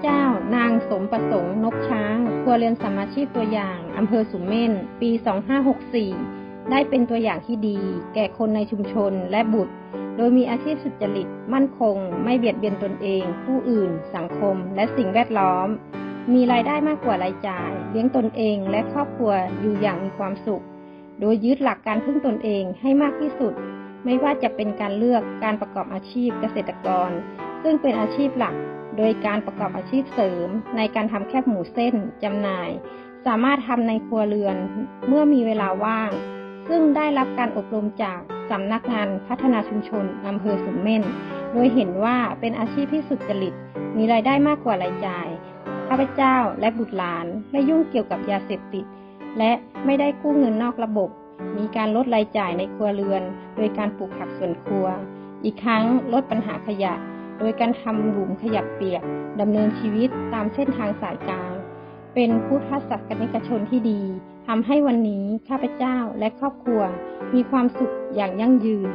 เจ้า นางสมประสงค์ นกช้างครัวเรือนสมาชีพตัวอย่าง อำเภอสุมเม่น ปี 2564 ได้เป็นตัวอย่างที่ดี แก่คนในชุมชนและบุตร โดยมีอาชีพสุจริต มั่นคง ไม่เบียดเบียนตนเอง ผู้อื่น สังคม และสิ่งแวดล้อม มีรายได้มากกว่ารายจ่าย เลี้ยงตนเองและครอบครัวอยู่อย่างมีความสุข โดยยึดหลักการพึ่งตนเองให้มากที่สุด ไม่ว่าจะเป็นการเลือกการประกอบอาชีพเกษตรกร ซึ่งเป็นอาชีพหลัก โดยการประกอบอาชีพเสริม ในการทำแคบหมูเส้นจำหน่าย สามารถทำในครัวเรือนเมื่อมีเวลาว่าง ซึ่งได้รับการอบรมจากสำนักงานพัฒนาชุมชนอำเภอสุมเม่น โดยเห็นว่าเป็นอาชีพที่สุจริต มีรายได้มากกว่ารายจ่าย ข้าพเจ้าและบุตรหลานไม่ยุ่งเกี่ยวกับยาเสพติด และไม่ได้กู้เงินนอกระบบ มีการลดรายจ่ายในครัวเรือน โดยการปลูกผักสวนครัว อีกทั้งลดปัญหาขยะ โดยการทำหลุมขยับเปียกดำเนินชีวิตตามเส้นทางสายกลาง เป็นพุทธศาสนิกชนที่ดีทำให้วันนี้ข้าพเจ้าและครอบครัว มีความสุขอย่างยั่งยืน